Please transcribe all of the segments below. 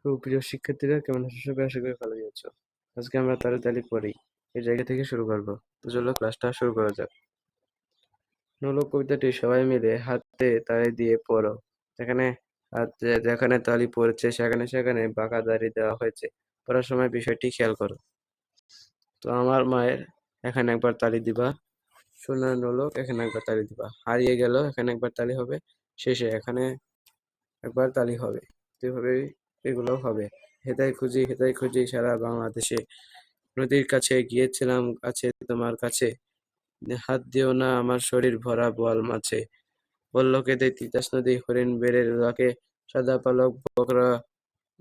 সুপ্রিয় শিক্ষার্থীরা, কেমন আছো সবাই? আশা করি ভালোই আছো। আজকে আমরা তারে তালি পড়ি। এই জায়গা থেকে শুরু করব। তো চলো, ক্লাসটা শুরু করা যাক। নোলক কবিতাটি সবাই মিলে হাতে তালি দিয়ে পড়ো। এখানে হাতে যেখানে তালি পড়ছে, সেখানে সেখানে বাঁকা দাড়ি দেওয়া হয়েছে। পড়ার সময় বিষয়টি খেয়াল করো। তো আমার মায়ের, এখানে একবার তালি দিবা। সোনার নোলক, এখানে একবার তালি দিবা। হারিয়ে গেল, এখানে একবার তালি হবে। শেষে, এখানে একবার তালি হবে। এভাবেই এগুলো হবে। হেদায় খুঁজি হেদায় খুঁজি সারা বাংলাদেশে। নদীর কাছে গিয়েছিলাম, কাছে তোমার কাছে। হাত দিও না, আমার শরীর ভরা বল মাছে বলল কেঁদে তিতাস নদী? হরিণ বেড়ের লাকে সাদা পালক বকরা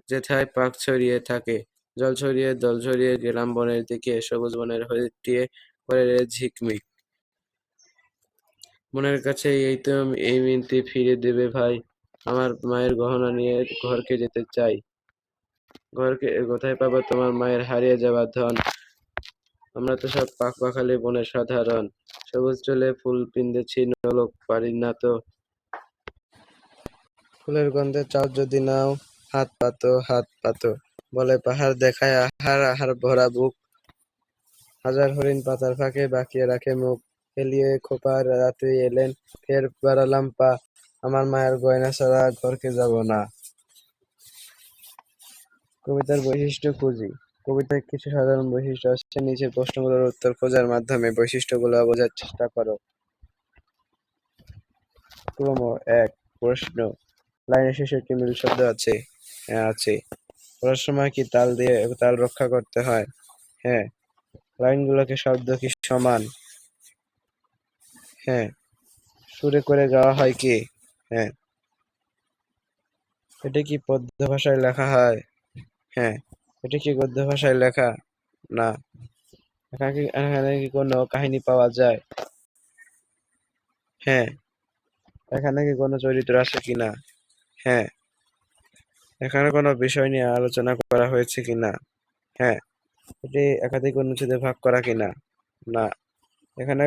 যেথায় পাক ছড়িয়ে থাকে। জল ছড়িয়ে, দল ছড়িয়ে গেলাম বনের দিকে। সবুজ বনের হরিটিয়ে করে ঝিকমিক। মনের কাছে এই তো, এই মিনতি ফিরে দেবে ভাই। আমার মায়ের গহনা নিয়ে ঘরকে যেতে চাই। ঘরকে কোথায় পাবো? তোমার মায়ের হারিয়ে যাওয়া ধন। আমরা তো সব পাখ পাখালি বনের সাধারণ। সবুজ চলে ফুল পিন্দেছি, নলক পারি না তো। ফুলের গন্ধে চাও যদি নাও, হাত পাতো হাত পাতো। বলে পাহাড় দেখায় আহার আহার ভরা বুক। হাজার হরিণ পাতার ফাঁকে বাকিয়ে রাখে মুখ। এলিয়ে খোপার রাতে এলেন, ফের বাড়ালাম পা। আমার মায়ের গয়না ছাড়া ঘরকে যাব না। কবিতার বৈশিষ্ট্য খুঁজি। কবিতার কিছু সাধারণ বৈশিষ্ট্য আছে। নিচের প্রশ্নগুলোর উত্তর খোঁজার মাধ্যমে বৈশিষ্ট্যগুলো বোঝার চেষ্টা করো। ক্রম এক, প্রশ্ন। লাইনের শেষে একটি মিল শব্দ আছে। হ্যাঁ আছে। পড়ার সময় কি তাল দিয়ে তাল রক্ষা করতে হয়? হ্যাঁ। লাইনগুলোকে শব্দ কি সমান? হ্যাঁ। সুরে করে গাওয়া হয় কি? হ্যাঁ। এটি কি পদ্য ভাষায় লেখা হয়? হ্যাঁ। এটি কি গদ্য ভাষায় লেখা? না। এখানে কি কোনো কাহিনী পাওয়া যায়? হ্যাঁ। এখানে কি কোনো চরিত্র আছে কিনা হ্যাঁ। এখানে কোনো বিষয় নিয়ে আলোচনা করা হয়েছে কিনা হ্যাঁ। এটি একাধিক অনুচ্ছেদে ভাগ করা কিনা না? এখানে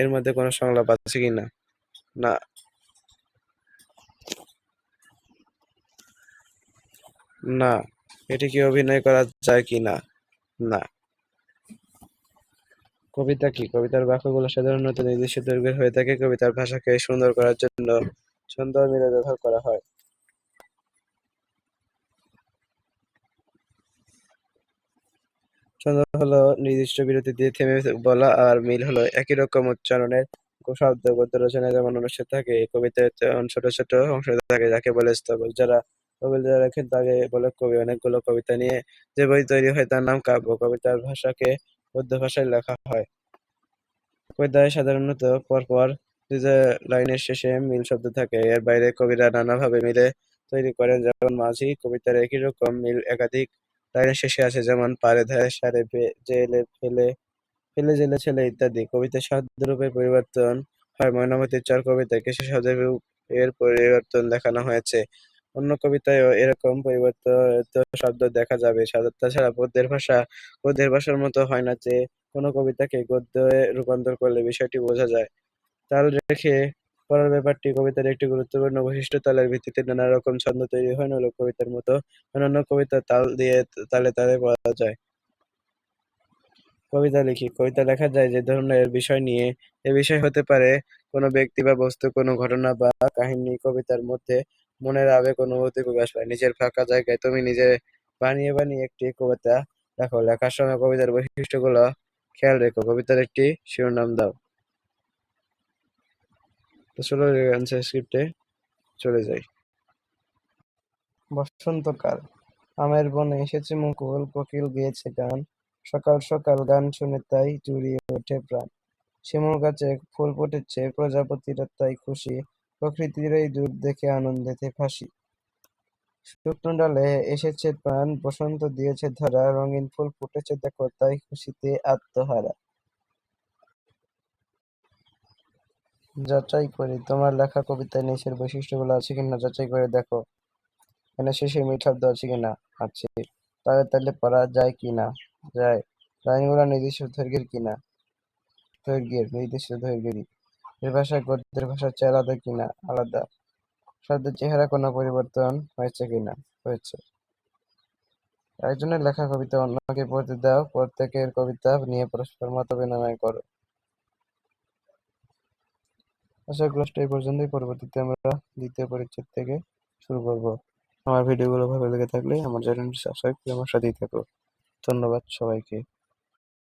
এর মধ্যে কোনো সংলাপ আছে কিনা না। না, এটি কি অভিনয় করা যায় কি না? না। কবিতা কি? কবিতার বাক্যগুলো সাধারণত নির্দিষ্ট দৈর্ঘ্যের হয়ে থাকে। কবিতার ভাষাকে সুন্দর করার জন্য ছন্দ মিলে ব্যবহার করা হয়। ছন্দ হলো নির্দিষ্ট বিরতি দিয়ে থেমে বলা আর মিল হলো একই রকম উচ্চারণের শব্দ, গদ্য রচনায় যেমন অনুচ্ছেদ থাকে, কবিতায় ছোট ছোট অংশ থাকে যাকে বলে স্তবক, যারা কবিতা লেখেন তাকে বলে কবি, অনেকগুলো কবিতা নিয়ে যে বই তৈরি হয় তার নাম কাব্য। কবিতার ভাষাকে গদ্য ভাষায় লেখা হয়। কবিতায় সাধারণত পরপর দুই লাইনের শেষে মিল শব্দ থাকে। এর বাইরে কবিরা নানাভাবে মিলে তৈরি করেন। যেমন মাঝি কবিতার একই রকম মিল একাধিক লাইনের শেষে আছে যেমন পারে ধারে সারে জেলে ফেলে ফেলে জেলে ছেলে ইত্যাদি। কবিতার শব্দরূপের পরিবর্তন হয়। ময়নামতির চর কবিতায় কিছু শব্দের এর পরিবর্তন দেখানো হয়েছে। অন্য কবিতায়ও এরকম পরিবর্তিত শব্দ দেখা যাবে। তাছাড়া পদ্যের ভাষা, গদ্যের ভাষার মতো হয় না যে কোনো কবিতাকে গদ্যে রূপান্তর করলে বিষয়টি বোঝা যায়। তাল রেখে পড়ার ব্যাপারটি কবিতার একটি গুরুত্বপূর্ণ বৈশিষ্ট্য। তালের ভিত্তিতে নানা রকম ছন্দ তৈরি হয় নইল কবিতার মতো অন্যান্য কবিতা তাল দিয়ে তালে তালে পড়া যায়। কবিতা লিখি। কবিতা লেখা যায় যে ধরনের বিষয় নিয়ে। এ বিষয় হতে পারে কোনো ব্যক্তি বা বস্তু, কোনো ঘটনা বা কাহিনী কবিতার মধ্যে মনের আবেগ, অনুভূতি প্রকাশ পায়। নিজের ফাঁকা জায়গায় তুমি নিজে বানিয়ে বানিয়ে একটি কবিতা লেখো। লেখার সময় কবিতার বৈশিষ্ট্যগুলো খেয়াল রেখো। কবিতার একটি শিরোনাম দাও। তো স্ক্রিপ্টে চলে যাই। বসন্তকাল, আমের বনে এসেছে মুকুল, কোকিল গেয়েছে গান। সকাল সকাল গান শুনে তাই জুড়িয়ে ওঠে প্রাণ। শিমুল গাছে ফুল ফুটেছে, প্রজাপতিরা তাই খুশি। প্রকৃতির এই দূর দেখে আনন্দেতে ফাঁসি। শুকনো ডালে এসেছে প্রাণ, বসন্ত দিয়েছে ধরা, রঙিন ফুল ফুটেছে দেখো তাই খুশিতে আত্মহারা। যাচাই করি, তোমার লেখা কবিতায় নিচের বৈশিষ্ট্যগুলো আছে কিনা যাচাই করে দেখো। এখানে শেষে মিল শব্দ আছে কিনা? আছে। তাহলে তাহলে পড়া যায় কিনা? যায়। লাইনগুলো নির্দিষ্ট দৈর্ঘ্যের কিনা? দৈর্ঘ্যের নির্দিষ্ট দৈর্ঘ্যেরই এর ভাষা গদ্যের ভাষার চেয়ে আলাদা কিনা আলাদা। শব্দের চেহারা কোনো পরিবর্তন হয়েছে কিনা হয়েছে। একজনের লেখা কবিতা অন্যকে পড়তে দাও, প্রত্যেকের কবিতা নিয়ে পরস্পর মত বিনিময় করো। আশা ক্লাসটা এই পর্যন্তই। পরবর্তীতে আমরা দ্বিতীয় পরিচ্ছেদ থেকে শুরু করব। আমার ভিডিওগুলো ভালো লেগে থাকলে আমার চ্যানেলটি সাবস্ক্রাইব করে আমার সাথেই থাকো। ধন্যবাদ সবাইকে।